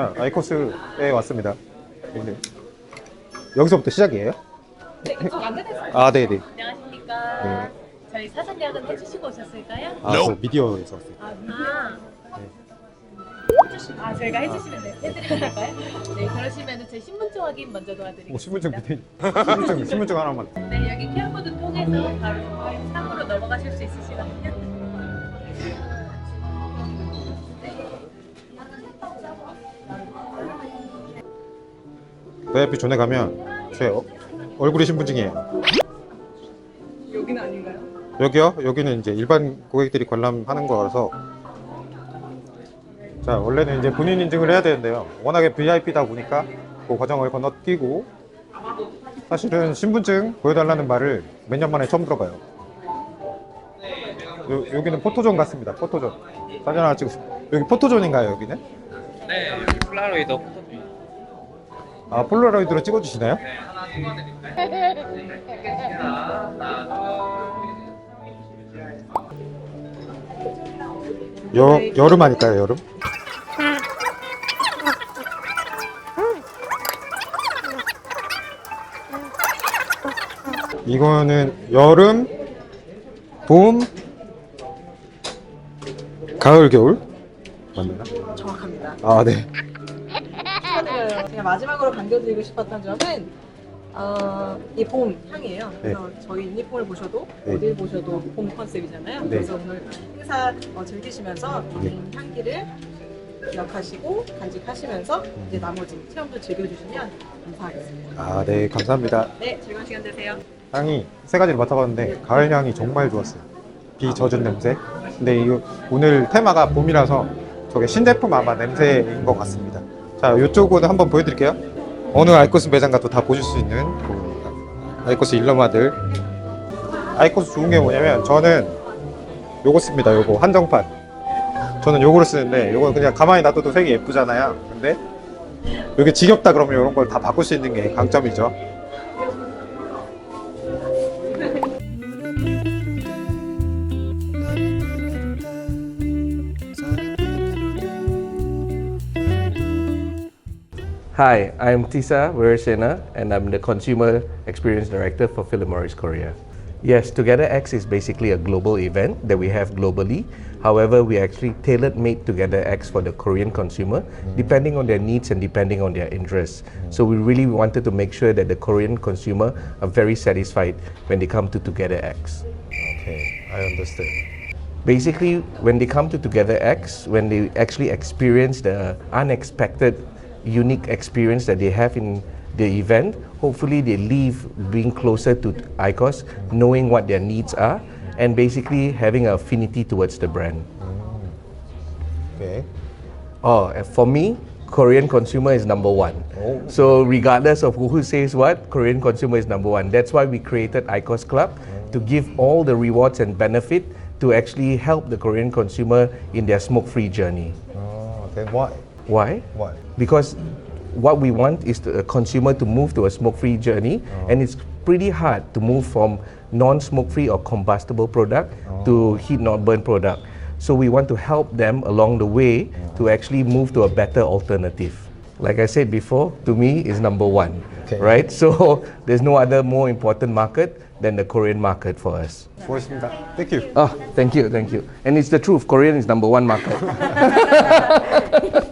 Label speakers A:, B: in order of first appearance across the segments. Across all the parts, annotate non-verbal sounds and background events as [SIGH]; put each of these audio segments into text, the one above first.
A: 자, 아이코스에 왔습니다. 네. 여기서부터 시작이에요?
B: 네, 이쪽 안내됐어요.
A: 아, 네, 네.
B: 안녕하십니까.
A: 네.
B: 저희 사전 예약은 해주시고 오셨을까요?
A: 아, 저 미디어에서 왔어요.
B: 아, 아. 아, 저희가 해주시면 돼. 해드려도 될까요? 네, 그러시면 저희 신분증 확인 먼저 도와드리겠습니다.
A: 오, 신분증 밑에 [LAUGHS] 신분증, 신분증 하나만.
B: 네, 여기 QR코드 통해서 바로 상으로 넘어가실 수 있으시거든요.
A: VIP 존에 가면 제 어- 얼굴이 신분증이에요.
B: 여기는 아닌가요?
A: 여기요? 여기는 이제 일반 고객들이 관람하는 거라서 자 원래는 이제 본인 인증을 해야 되는데요 워낙에 VIP다 보니까 그 과정을 건너뛰고 사실은 신분증 보여달라는 말을 몇 년 만에 처음 들어봐요 요, 여기는 포토존 같습니다 포토존 사진 하나 찍으시 여기 포토존인가요 여기는?
C: 네, 여기 폴라로이드 포토존.
A: 아 폴라로이드로 찍어주시나요? 여, 여름 아닐까요 여름? 이거는 여름, 봄, 가을, 겨울 맞나?
D: 정확합니다.
A: 아 네.
D: 제가 마지막으로 반겨드리고 싶었던 점은 어, 이 봄 향이에요. 그래서 저희 유니폼을 보셔도
A: 네.
D: 어딜 보셔도 봄 컨셉이잖아요.
A: 네.
D: 그래서 오늘 행사 어, 즐기시면서
A: 네.
D: 봄 향기를 기억하시고 간직하시면서 이제 나머지 체험도 즐겨주시면 감사하겠습니다.
A: 아 네 감사합니다.
D: 네, 즐거운 시간 되세요.
A: 향이 세 가지를 맡아봤는데 가을 향이 정말 좋았어요. 비 젖은 냄새. 근데 이거 오늘 테마가 봄이라서 저게 신제품 아마 냄새인 것 같습니다. 자 이쪽은 한번 보여드릴게요. 어느 아이코스 매장 가도 다 보실 수 있는 그 아이코스 일러마들. 아이코스 좋은 게 뭐냐면 저는 요거 씁니다. 요거 한정판. 저는 요거를 쓰는데 요거 그냥 가만히 놔둬도 색이 예쁘잖아요. 근데 여기 지겹다 그러면 이런 걸 다 바꿀 수 있는 게 강점이죠.
E: Hi, I'm Tisa Wirasena, and I'm the Consumer Experience Director for Philip Morris Korea. Yes, Together X is basically a global event that we have globally. However, we actually tailored made Together X for the Korean consumer, mm. depending on their needs and depending on their interests. Mm. So we really wanted to make sure that the Korean consumer are very satisfied when they come to Together X.
A: Okay, I understand.
E: Basically, when they come to Together X, when they actually experience the unexpected, unique experience that they have in the event, hopefully they leave being closer to ICOS, knowing what their needs are, and basically having an affinity towards the brand.
A: Okay.
E: Oh, for me, Korean consumer is number one.
A: Oh.
E: So regardless of who says what, Korean consumer is number one. That's why we created ICOS Club to give all the rewards and benefit to actually help the Korean consumer in their smoke-free journey.
A: Oh, then why?
E: Why?
A: Why?
E: Because what we want is a consumer to move to a smoke-free journey, oh. and it's pretty hard to move from non-smoke-free or combustible product oh. to heat-not-burn product. So we want to help them along the way to oh. actually move to a better alternative. Like I said before, to me is number one,
A: okay.
E: right? [LAUGHS] So there's no other more important market than the Korean market for us.
A: Thank you.
E: Oh, thank you, thank you. And it's the truth. Korean is number one market. [LAUGHS]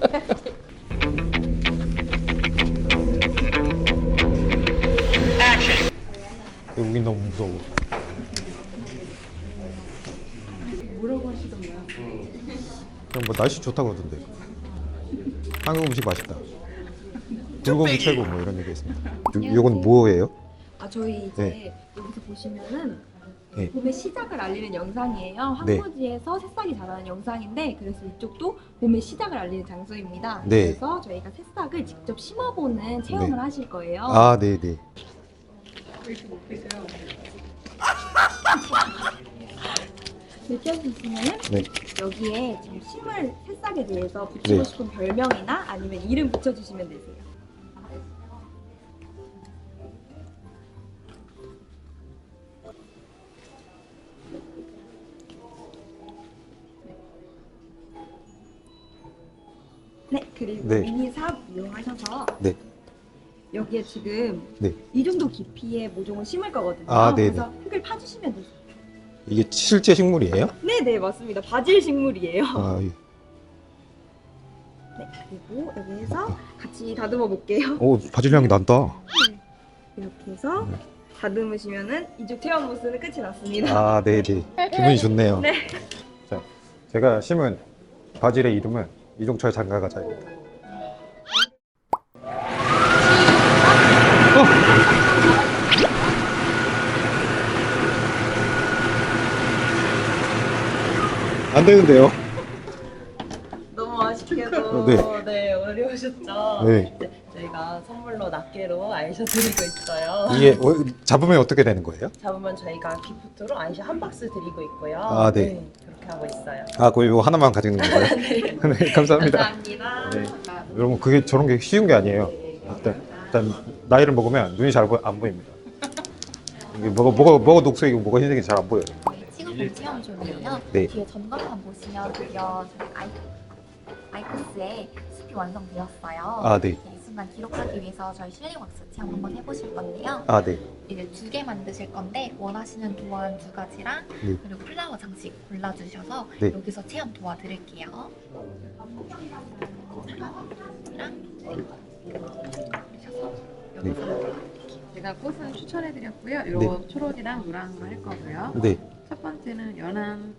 A: 여기 너무 무서워.
D: 뭐라고 하시던가요?
A: 그냥 뭐 날씨 좋다 그러던데. 한국 음식 맛있다. [LAUGHS] 불고기 최고 뭐 이런 얘기 있습니다. 요, 요건 뭐예요?
F: 아 저희 이제
A: 네.
F: 여기서 보시면은
A: 네.
F: 봄의 시작을 알리는 영상이에요.
A: 네.
F: 황무지에서 새싹이 자라는 영상인데 그래서 이쪽도 봄의 시작을 알리는 장소입니다.
A: 네.
F: 그래서 저희가 새싹을 직접 심어보는 체험을 하실 거예요.
A: 아, 네, 네. [LAUGHS]
F: 느껴주시면은
A: 네.
F: 여기에 지금 심을 새싹에 대해서 붙이고
A: 네.
F: 싶은 별명이나 아니면 이름 붙여주시면 되세요. 네, 그리고
A: 네.
F: 미니 삽 이용하셔서
A: 네.
F: 여기에 지금
A: 네.
F: 이 정도 깊이의 모종을 심을 거거든요.
A: 아, 네네.
F: 그래서 흙을 파주시면 되세요.
A: 이게 실제 식물이에요?
F: 네, 네, 맞습니다. 바질 식물이에요.
A: 아, 예.
F: 네, 그리고 여기에서 같이 다듬어 볼게요.
A: 오, 바질 향이 난다.
F: 이렇게 해서 다듬으시면은 이쪽 체험 부스는 끝이 났습니다.
A: 아, 네, 네. 기분이 좋네요.
F: 네.
A: 자, 제가 심은 바질의 이름은 이종철 장가가자입니다. 안 되는데요?
D: 너무 아쉽게도
A: 네.
D: 네, 어려우셨죠?
A: 네.
D: 저희가 선물로 낱개로 아이셔 드리고 있어요.
A: 이게 어, 잡으면 어떻게 되는 거예요?
D: 잡으면 저희가 기프트로 아이셔 한 박스 드리고 있고요.
A: 아, 네.
D: 그렇게 하고 있어요.
A: 아, 그거 이거 하나만 가지고 있는 건가요? [LAUGHS] 네, 감사합니다.
D: 감사합니다.
A: 네. 여러분 그게 저런 게 쉬운 게 아니에요. 일단, 일단 나이를 먹으면 눈이 잘 안 보입니다. 이게 뭐가 뭐가 뭐가 녹색이고 뭐가 흰색이 잘 안 보여요.
G: 찍어본 체험존이에요.
A: 네.
G: 뒤에 전광판 보시면 드디어 저희 아이, 아이코스의 숲이 완성되었어요.
A: 아, 네.
G: 이 순간 기록하기 위해서 저희 실내 왁스 체험 한번 해보실 건데요.
A: 아, 네.
G: 이제 두 개 만드실 건데 원하시는 도안 두 가지랑
A: 네.
G: 그리고 플라워 장식 골라주셔서
A: 네.
G: 여기서 체험 도와드릴게요. 랑
A: 네.
H: 제가 꽃은 추천해드렸고요. 요
A: 네.
H: 초록이랑 노랑으로 할 거고요.
A: 네.
H: 첫 번째는 연한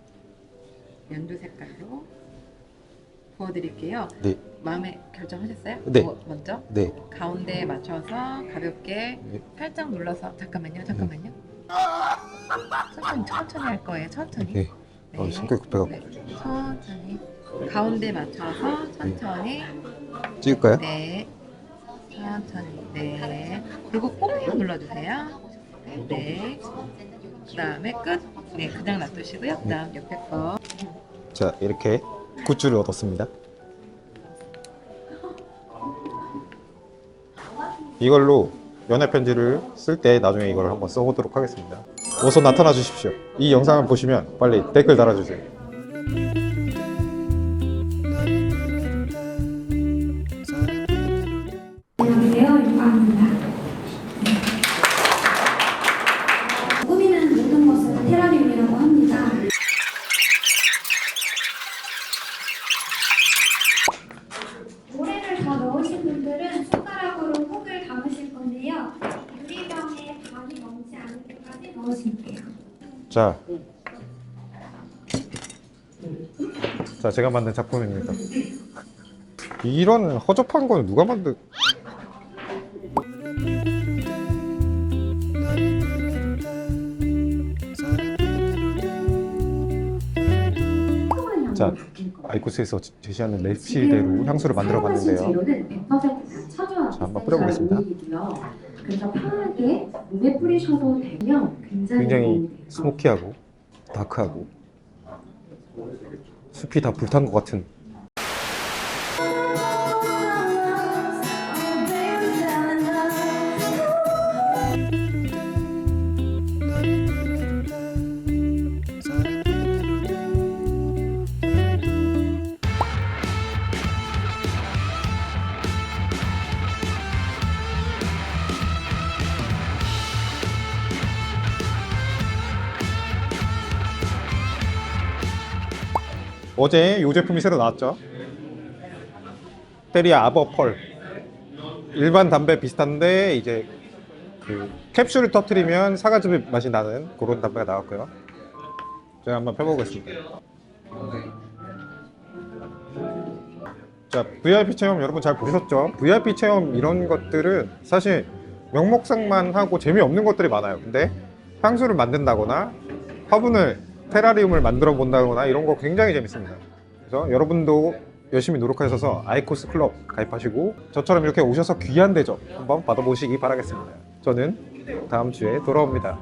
H: 연두 색깔로 부어드릴게요.
A: 네.
H: 마음에 결정하셨어요?
A: 네.
H: 뭐 먼저
A: 네.
H: 가운데에 맞춰서 가볍게
A: 네.
H: 살짝 눌러서 잠깐만요, 잠깐만요. 천천히 천천히 할 거예요. 천천히.
A: 네. 어, 성격 급해갖고
H: 네. 천천히 가운데 맞춰서 천천히.
A: 찍을까요?
H: 네. 천천히. 네. 그리고 꼭 눌러주세요. 네. 그 다음에 끝. 네, 그냥 놔두시고요. 그 다음 옆에 거.
A: 자, 이렇게 굿즈를 얻었습니다. 이걸로 연애 편지를 쓸 때 나중에 이걸 한번 써보도록 하겠습니다. 어서 나타나 주십시오. 이 영상을 보시면 빨리 댓글 달아주세요. 자, 자 제가 만든 작품입니다. 이런 허접한 건 누가 만든? 자, 아이코스에서 지- 제시하는 레시피대로 향수를 만들어 봤는데요.
I: 재료는 100% 천연
A: 자, 한번 뿌려보겠습니다.
I: 그래서 편하게 몸에 뿌리셔도 되면 굉장히,
A: 굉장히 스모키하고 다크하고 숲이 다 불탄 것 같은 어제 이 제품이 새로 나왔죠. 테리아 아버펄. 일반 담배 비슷한데 이제 그 캡슐을 터트리면 사과즙 맛이 나는 그런 담배가 나왔고요. 제가 한번 펴보겠습니다. 자, VIP 체험 여러분 잘 보셨죠? VIP 체험 이런 것들은 사실 명목상만 하고 재미없는 것들이 많아요. 근데 향수를 만든다거나 화분을 테라리움을 만들어 본다거나 이런 거 굉장히 재밌습니다. 그래서 여러분도 열심히 노력하셔서 아이코스 클럽 가입하시고 저처럼 이렇게 오셔서 귀한 대접 한번 받아보시기 바라겠습니다. 저는 다음 주에 돌아옵니다.